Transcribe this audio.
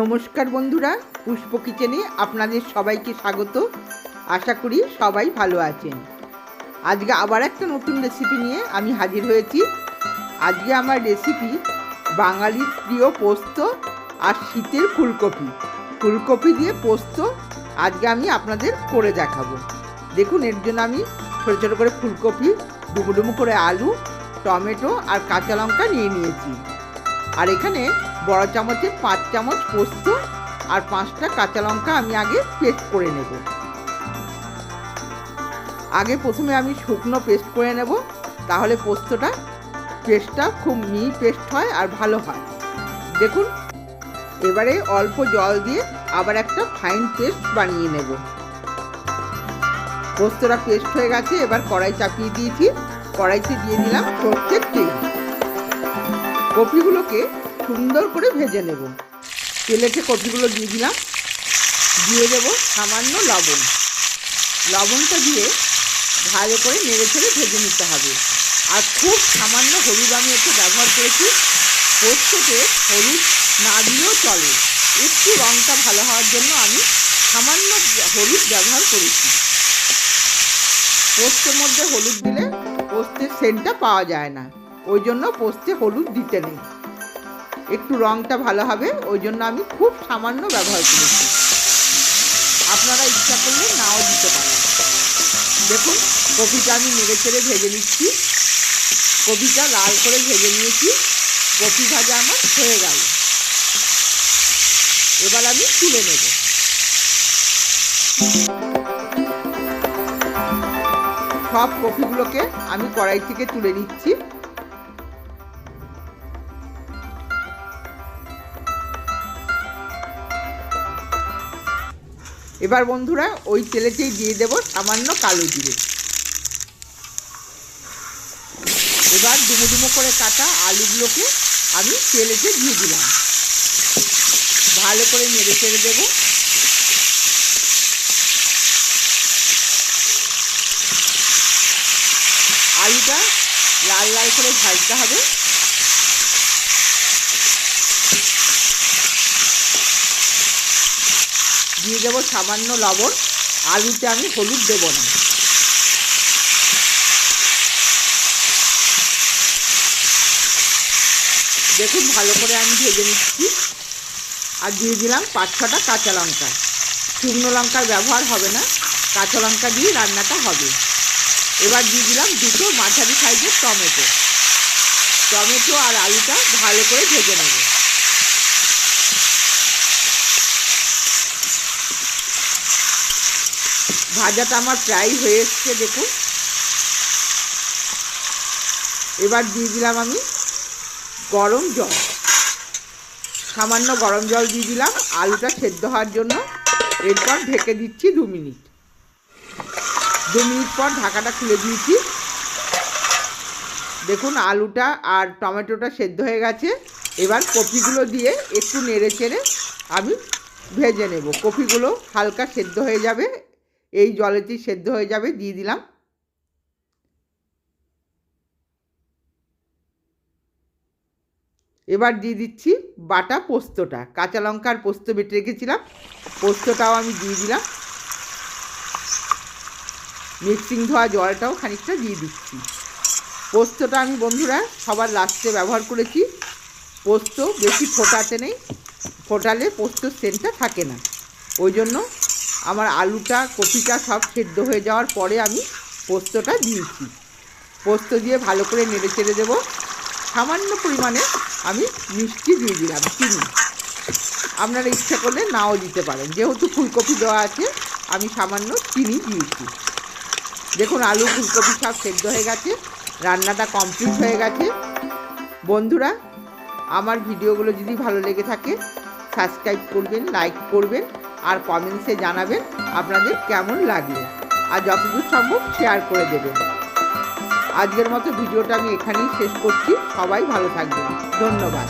নমস্কার বন্ধুরা, পুষ্প কিচেনে আপনাদের সবাইকে স্বাগত। আশা করি সবাই ভালো আছেন। আজকে আবার একটা নতুন রেসিপি নিয়ে আমি হাজির হয়েছি। আজকে আমার রেসিপি বাঙালির প্রিয় পোস্ত আর শীতের ফুলকপি। ফুলকপি দিয়ে পোস্ত আজকে আমি আপনাদের করে দেখাবো। দেখুন, এর জন্য আমি ছোটো ছোটো করে ফুলকপি ডুবো করে আলু, টমেটো আর কাঁচা লঙ্কা নিয়ে নিয়েছি। আর এখানে বড় চামচে পাঁচ চামচ পোস্ত আর পাঁচটা কাঁচা লঙ্কা আমি আগে পেস্ট করে নেব। আগে প্রথমে আমি শুকনো পেস্ট করে নেব, তাহলে পোস্তটা পেস্টটা খুব মিহি পেস্ট হয় আর ভালো হয়। দেখুন, এবারে অল্প জল দিয়ে আবার একটা ফাইন পেস্ট বানিয়ে নেব। পোস্তটা পেস্ট হয়ে গেছে, এবার কড়াই চাপিয়ে দিয়েছি। কড়াইতে দিয়ে দিলাম সর্ষের তেল। কপিগুলোকে সুন্দর করে ভেজে নেব। তেলেতে কপিগুলো দিয়ে দিলাম, দিয়ে দেবো সামান্য লবণ। লবণটা দিয়ে ভালো করে নেড়ে ছেড়ে ভেজে নিতে হবে। আর খুব সামান্য হলুদ আমি একটু ব্যবহার করেছি। পোস্ততে হলুদ না দিলেও চলে। একটু রঙটা ভালো হওয়ার জন্য আমি সামান্য হলুদ ব্যবহার করেছি। পোস্তের মধ্যে হলুদ দিলে পোস্তের সেন্টটা পাওয়া যায় না। ওই জন্য পোস্তে হলুদ দিতে নেই। একটু রঙটা ভালো হবে, ওই জন্য আমি খুব সামান্য ব্যবহার করেছি। আপনারা ইচ্ছা করলে নাও দিতে পারেন। দেখুন, কপিটা আমি নেড়ে চেড়ে ভেজে নিচ্ছি। কপিটা লাল করে ভেজে নিয়েছি। কপি ভাজা আমার হয়ে গেল। এবার আমি তুলে নেব। সব কপিগুলোকে আমি কড়াই থেকে তুলে নিচ্ছি। এবার বন্ধুরা, ওই তেলেতেই দিয়ে দেব সামান্য কালো জিরে। এবার ডুমো ডুমো করে কাটা আলুগুলোকে আমি তেলেতে দিয়ে দিলাম। ভালো করে নেড়ে চেড়ে দেবো। আলুটা লাল লাল করে ভাজতে হবে। দিয়ে দেবো সামান্য লবণ, আলুতে আমি হলুদ দেবো না। দেখুন ভালো করে আমি ভেজে নিচ্ছি। আর দিয়ে দিলাম পাঁচ ছটা কাঁচা লঙ্কা। শুকনো লঙ্কার ব্যবহার হবে না, কাঁচা লঙ্কা দিয়ে রান্নাটা হবে। এবার দিয়ে দিলাম দুটো মাঝারি সাইজের টমেটো। টমেটো আর আলুটা ভালো করে ভেজে নেব। ভাজাটা আমার প্রায় হয়ে এসছে, দেখুন। এবার দিয়ে দিলাম আমি গরম জল। সামান্য গরম জল দিয়ে দিলাম, আলুটা সেদ্ধ হওয়ার জন্য। এরপর ঢেকে দিচ্ছি দু মিনিট। দু মিনিট পর ঢাকাটা খুলে দিয়েছি। দেখুন, আলুটা আর টমেটোটা সেদ্ধ হয়ে গেছে। এবার কপিগুলো দিয়ে একটু নেড়ে চেড়ে আমি ভেজে নেব। কপিগুলো হালকা সেদ্ধ হয়ে যাবে। এই জলেতেই সেদ্ধ হয়ে যাবে, দিয়ে দিলাম। এবার দিয়ে দিচ্ছি বাটা পোস্তটা, কাঁচা লঙ্কার পোস্ত বেটে রেখেছিলাম, পোস্তটাও আমি দিয়ে দিলাম। মিক্সিং ধোয়া জলটাও খানিকটা দিয়ে দিচ্ছি। পোস্তটা আমি বন্ধুরা সবার লাস্টে ব্যবহার করেছি। পোস্ত বেশি ফোটাতে নেই, ফোটালে পোস্তর সেন্টটা থাকে না। ওই জন্য আমার আলুটা, কপিটা সব সেদ্ধ হয়ে যাওয়ার পরে আমি পোস্তটা দিয়েছি। পোস্ত দিয়ে ভালো করে নেড়ে চেড়ে দেবো। সামান্য পরিমাণে আমি মিষ্টি দিয়ে দিলাম, চিনি। আপনারা ইচ্ছা করলে নাও দিতে পারেন। যেহেতু ফুলকপি দেওয়া আছে, আমি সামান্য চিনি দিয়েছি। দেখুন, আলু, ফুলকপি সব সেদ্ধ হয়ে গেছে, রান্নাটা কমপ্লিট হয়ে গেছে। বন্ধুরা, আমার ভিডিওগুলো যদি ভালো লেগে থাকে, সাবস্ক্রাইব করবেন, লাইক করবেন। আর কমেন্টসে জানাবেন আপনাদের কেমন লাগল। আর যতদূর সম্ভব শেয়ার করে দেবেন। আজকের মতো ভিডিওটা আমি এখানেই শেষ করছি। সবাই ভালো থাকবেন। ধন্যবাদ।